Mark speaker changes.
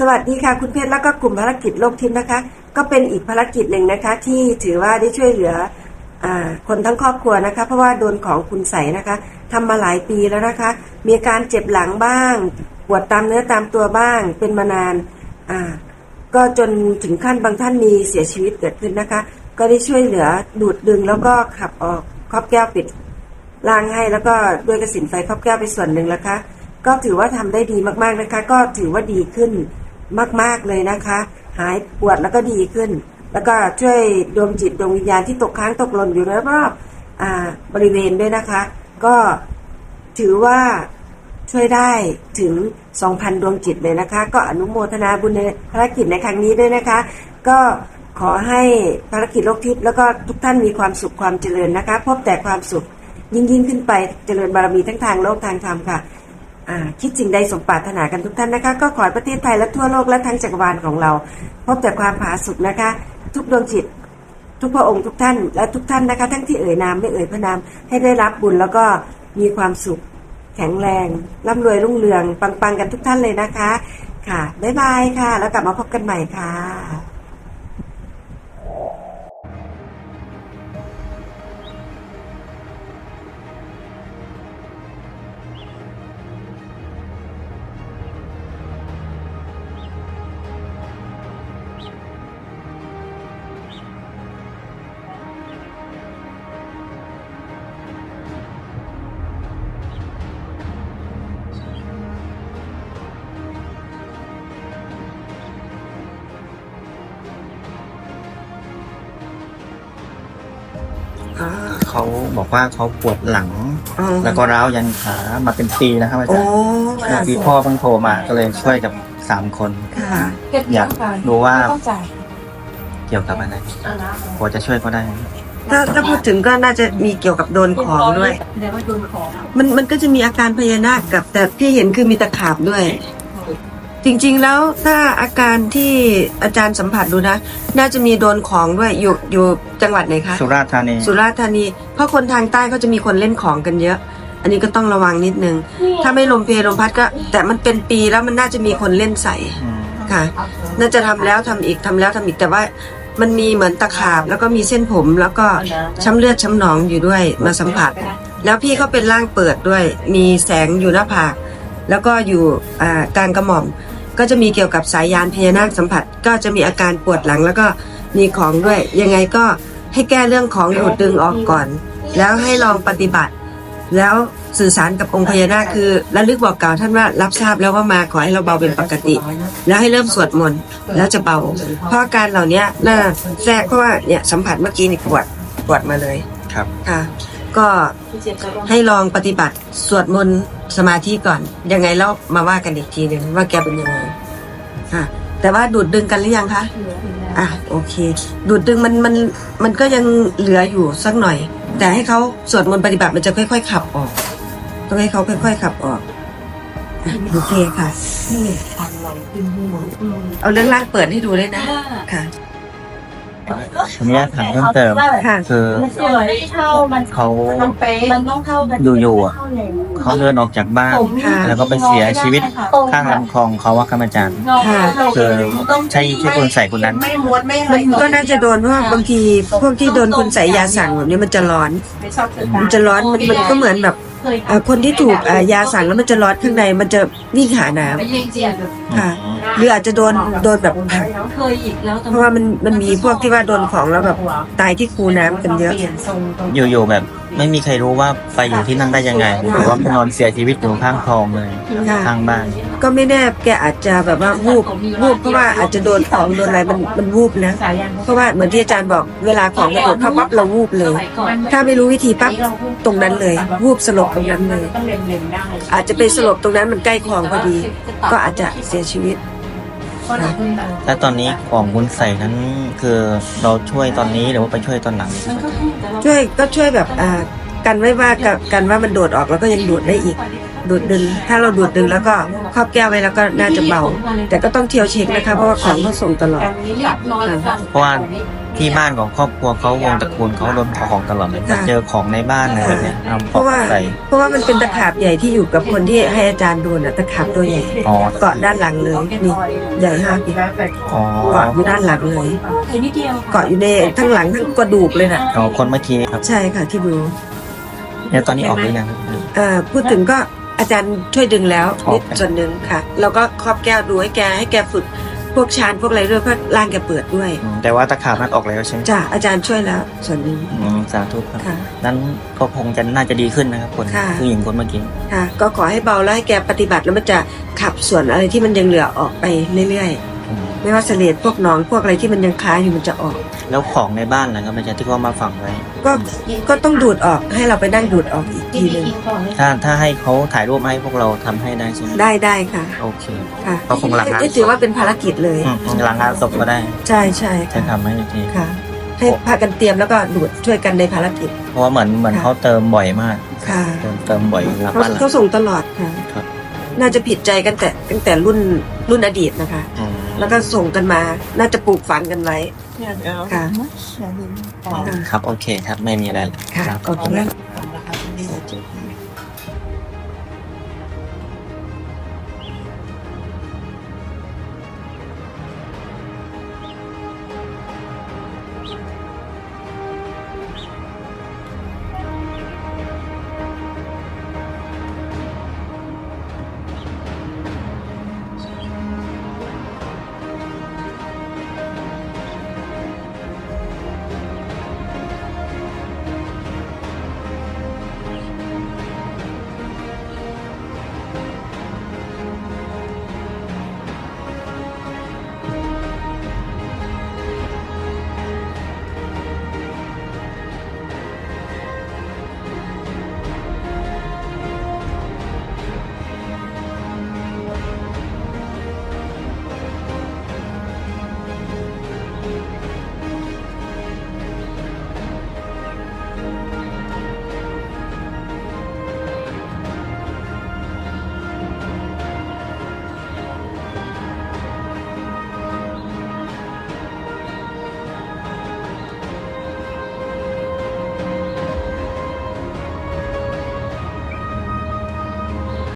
Speaker 1: สวัสดีค่ะ คุณเพชรแล้วก็กลุ่มภารกิจโลกทิพย์นะคะ ก็เป็นอีกภารกิจหนึ่งนะคะ ที่ถือว่าได้ช่วยเหลืออคนทั้งครอบครัวนะคะ เพราะว่าโดนของคุณใสนะคะทำมาหลายปีแล้วนะคะ มีการเจ็บหลังบ้างปวดตามเนื้อตามตัวบ้างเป็นมานานอ่าก็จนถึงขั้นบางท่านมีเสียชีวิตเกิดขึ้นนะคะ ก็ได้ช่วยเหลือดูดดึงแล้วก็ขับออกครอบแก้วปิดล่างให้แล้วก็ด้วยกระสินไฟครอบแก้วไปส่วนหนึ่งแล้วคะ ก็ถือว่าทำได้ดีมากๆนะคะ ก็ถือว่าดีขึ้น มาก ๆเลยนะคะ หายปวดแล้วก็ดีขึ้น แล้วก็ช่วยดวงจิตดวงวิญญาณที่ตกค้างตกหล่นอยู่รอบๆบริเวณด้วยนะคะ ก็ถือว่าช่วยได้ถึง 2,000 ดวงจิตเลยนะคะ ก็อนุโมทนาบุญในภารกิจในครั้งนี้ด้วยนะคะ ก็ขอให้ภารกิจโลกทิพย์แล้วก็ทุกท่านมีความสุขความเจริญนะคะ พบแต่ความสุขยิ่งยิ่งขึ้นไปเจริญบารมีทั้งทางโลกทางธรรมค่ะ คิดสิ่งใดสมปรารถนากันทุกท่านนะคะ ก็ขอให้ประเทศไทยและทั่วโลกและทั้งจักรวาลของเรา พบแต่ความผาสุกนะคะ ทุกดวงจิต ทุกพระองค์ทุกท่าน และทุกท่านนะคะ ทั้งที่เอ่ยนามไม่เอ่ยพระนามให้ได้รับบุญแล้วก็มีความสุข แข็งแรงร่ำรวยรุ่งเรือง ปังๆกันทุกท่านเลยนะคะ ค่ะบ๊ายบายค่ะ แล้วกลับมาพบกันใหม่ค่ะ
Speaker 2: เขาบอกว่าเขาปวดหลัง
Speaker 1: อ๋อ
Speaker 2: แล้วก็ร้าวยันขามาเป็นปีนะครับอา
Speaker 1: โอ้
Speaker 2: จารย์เมื่อกี้พ่อเพิ่งโทรมาก็เลยช่วยกับสามคน
Speaker 1: ค่ะ
Speaker 2: อยากรู้ว่า
Speaker 3: ต้องจ่าย
Speaker 2: เกี่ยวกับอะไรพอจะช่วยก็ได้
Speaker 1: ถ้าถ้าพูดถึงก็น่าจะมีเกี่ยวกับโดนของด้วย
Speaker 3: เดี๋ยวว่าโดนของ
Speaker 1: มันมันก็จะมีอาการพญานาคกับแต่พี่เห็นคือมีตะขาบด้วย จริงๆแล้วถ้าอาการที่อาจารย์สัมผัสดูนะ น่าจะมีโดนของด้วยอยู่อยู่จังหวัดไหนคะ
Speaker 2: สุราษฎร์ธานี
Speaker 1: สุราษฎร์ธานี เพราะคนทางใต้เขาจะมีคนเล่นของกันเยอะ อันนี้ก็ต้องระวังนิดนึง ถ้าไม่ลมเพลลมพัดก็ แต่มันเป็นปีแล้วมันน่าจะมีคนเล่นใส่
Speaker 2: อืม
Speaker 1: ค่ะ น่าจะทำแล้วทำอีกทำแล้วทำอีกแต่ว่ามันมีเหมือนตะขาบแล้วก็มีเส้นผมแล้วก็ช้ำเลือดช้ำหนองอยู่ด้วยมาสัมผัส แล้วพี่เขาเป็นร่างเปิดด้วย มีแสงอยู่หน้าผาก แล้วก็อยู่อ่ากลางกระหม่อม ก็จะมีเกี่ยวกับสายยานพญานาคสัมผัส ก็จะมีอาการปวดหลังแล้วก็มีของด้วย ยังไงก็ให้แก้เรื่องของดูดดึงออกก่อน แล้วให้ลองปฏิบัติ แล้วสื่อสารกับองค์พญานาคคือระลึกบอกกล่าวท่านว่ารับทราบแล้วว่ามาขอให้เราเบาเป็นปกติ แล้วให้เริ่มสวดมนต์แล้วจะเบา เพราะอาการเหล่านี้น่าแทรกเพราะว่าเนี่ยสัมผัสเมื่อกี้นี่ปวดปวดมาเลย
Speaker 2: ครับ
Speaker 1: ค่ะ ก็ให้ลองปฏิบัติสวดมนต์สมาธิก่อน ยังไงแล้วมาว่ากันอีกทีหนึ่งว่าแกเป็นยังไงค่ะแต่ว่าดูดดึงกันหรือยังคะอะโอเค ดูดดึงมันมันมันก็ยังเหลืออยู่สักหน่อย แต่ให้เขาสวดมนต์ปฏิบัติมันจะค่อย ๆ ขับออก ต้องให้เขาค่อย ๆ ขับออกอะโอเคค่ะ เอาเรื่องล่างเปิดให้ดูเลยนะ ค่ะ
Speaker 2: ทีนี้ถามเพิ่มเติม
Speaker 1: ค่ะ
Speaker 2: คือ
Speaker 3: มันสวยเท่ามัน
Speaker 2: เขา
Speaker 3: มันเป๊ะมันต้องเท่ากัน
Speaker 2: อยู่ๆอะเขาเดินออกจากบ้าน
Speaker 1: ค่ะ
Speaker 2: แล้วก็ไปเสียชีวิตข้างลำคลองเขาว่าครับอาจารย์
Speaker 1: ค่ะ
Speaker 2: คือใช่ใช่คนใส่คนนั้น
Speaker 3: ไม่ม้วนไม่
Speaker 1: มันก็น่าจะโดนเพราะว่าบางทีพวกที่โดนคุณใส่ยาสั่งแบบนี้มันจะร้อน
Speaker 3: ไม่ชอบ
Speaker 1: มันจะร้อนมันมันก็เหมือนแบบเอ่อคนที่ถูกอ่อยาสั่งแล้วมันจะร้อนข้างในมันจะวิ่งหาน้ำ
Speaker 3: ไม่ยิง
Speaker 1: ค่ะหรืออาจจะโดนโดนแบบผัก
Speaker 3: เคยอีกแล้ว
Speaker 1: เพราะว่ามันมันมีพวกที่ว่าโดนของแล้วแบบตายที่คูน้ำกันเยอะ
Speaker 2: อยู่ๆแบบ ไม่มีใครรู้ว่าไปอยู่ที่นั่นได้ยังไงหรือว่าไปนอนเสียชีวิตอยู่ข้างคลองเลย
Speaker 1: ค่ะ
Speaker 2: ข้างบ้าน
Speaker 1: ก็ไม่แน่แกอาจจะแบบว่าวูบวูบเพราะว่าอาจจะโดนของโดนอะไรมันมันวูบนะ
Speaker 3: สายยาง
Speaker 1: เพราะว่าเหมือนที่อาจารย์บอกเวลาของมันโดนเข้าปั๊บเราวูบเลย ถ้าไม่รู้วิธีปั๊บตรงนั้นเลย วูบสลบตรงนั้นเลย
Speaker 3: ต้องเล็งๆได้
Speaker 1: อาจจะไปสลบตรงนั้นมันใกล้คลองพอดี ก็อาจจะเสียชีวิต
Speaker 2: ถ้าตอนนี้ของคุณใส่นั้นคือเราช่วยตอนนี้หรือว่าไปช่วยตอนหลัง
Speaker 1: ช่วยก็ช่วยแบบอ่ากันไว้ว่ากันกันว่ามันโดดออกแล้วก็ยังดูดได้อีก ดูดดึง ถ้าเราดูดดึงแล้วก็ครอบแก้วไว้แล้วก็น่าจะเบา แต่ก็ต้องเที่ยวเช็คนะคะ เพราะว่าของเขาส่งตลอด
Speaker 2: เพราะว่าที่บ้านของครอบครัวเขาวงตระกูลเขาโดนของตลอดเลย
Speaker 1: ค่ะ
Speaker 2: เจอของในบ้านอะไรแบบเนี้ยเอา
Speaker 1: เพ
Speaker 2: ของ
Speaker 1: ราะว่า
Speaker 2: ใส่
Speaker 1: เพราะว่ามันเป็นตะขาบใหญ่ที่อยู่กับคนที่ให้อาจารย์ดูน่ะตะขาบตัวใหญ่
Speaker 2: อ๋อ
Speaker 1: เกาะด้านหลังเลยนี่ใหญ่ห้าปี
Speaker 2: อ๋อ
Speaker 1: เกาะอยู่ด้านหลังเลย
Speaker 3: เคยนิดเดียว
Speaker 1: เกาะอยู่ในทั้งหลังทั้งกระดูกเลยน่ะ
Speaker 2: อ๋อคนเมื่อกี้ครับ
Speaker 1: ใช่ค่ะที่ดู
Speaker 2: เนี่ยตอนนี้ออกหรือยังครับ
Speaker 1: เอ่อพูดถึงก็ อาจารย์ช่วยดึงแล้ว
Speaker 2: ครับ
Speaker 1: นิดส่วนหนึ่งค่ะ แล้วก็ครอบแก้วดูให้แกให้แกฝึกพวกชานพวกอะไรด้วยเพราะร่างแกเปิดด้วย
Speaker 2: อืมแต่ว่าตะขาบนั้นออกแล้วใช่ไหม
Speaker 1: จ้ะอาจารย์ช่วยแล้วส่วนหนึ่ง
Speaker 2: อืมสาธุครับ
Speaker 1: ค่ะ
Speaker 2: นั้นก็คงจะน่าจะดีขึ้นนะครับคน
Speaker 1: ค่ะ
Speaker 2: ผู้หญิงคนเมื่อกี้
Speaker 1: ค่ะ ก็ขอให้เบาแล้วให้แกปฏิบัติแล้วมันจะขับส่วนอะไรที่มันยังเหลือออกไปเรื่อย
Speaker 2: อืม
Speaker 1: ๆ ไม่ว่าเสลดพวกหนองพวกอะไรที่มันยังคล้ายอยู่มันจะออก
Speaker 2: แล้วของในบ้านนะครับอาจารย์ที่เขามาฝังไว้
Speaker 1: ก็ก็ต้องดูดออกให้เราไปนั่งดูดออกอีกทีหนึ่ง
Speaker 2: ถ้าถ้าให้เขาถ่ายรูปมาให้พวกเราทำให้ได้ใช่ไหม
Speaker 1: ได้ได้ค่ะ
Speaker 2: โอเค
Speaker 1: ค่ะ
Speaker 2: ก็คงหลังงาน
Speaker 1: นี่ถือว่าเป็นภารกิจเลย
Speaker 2: อืมหลังงานศพก็ได้
Speaker 1: ใช่ใช่
Speaker 2: จะ
Speaker 1: ค่ะ
Speaker 2: ทำให้ที
Speaker 1: ค่ะ ให้พากันเตรียมแล้วก็ดูดช่วยกันในภารกิจ
Speaker 2: เพราะว่าเหมือนเหมือน
Speaker 1: ค่ะ
Speaker 2: เขาเติมบ่อยมาก
Speaker 1: ค่ะ
Speaker 2: เติมเติมบ่อยรับ
Speaker 1: เขา
Speaker 2: บ้านหลัง
Speaker 1: เขาส่งตลอดค่ะ
Speaker 2: ครับ
Speaker 1: น่าจะผิดใจกันแต่ตั้งแต่รุ่นรุ่นอดีตนะคะ
Speaker 2: อืม
Speaker 1: แล้วก็ส่งกันมาน่าจะปลูกฝังกันไว้ค่ะ
Speaker 2: ครับ โอเคครับ ไม่มีอะไร
Speaker 1: ค่ะ
Speaker 2: ครับ
Speaker 1: โอเค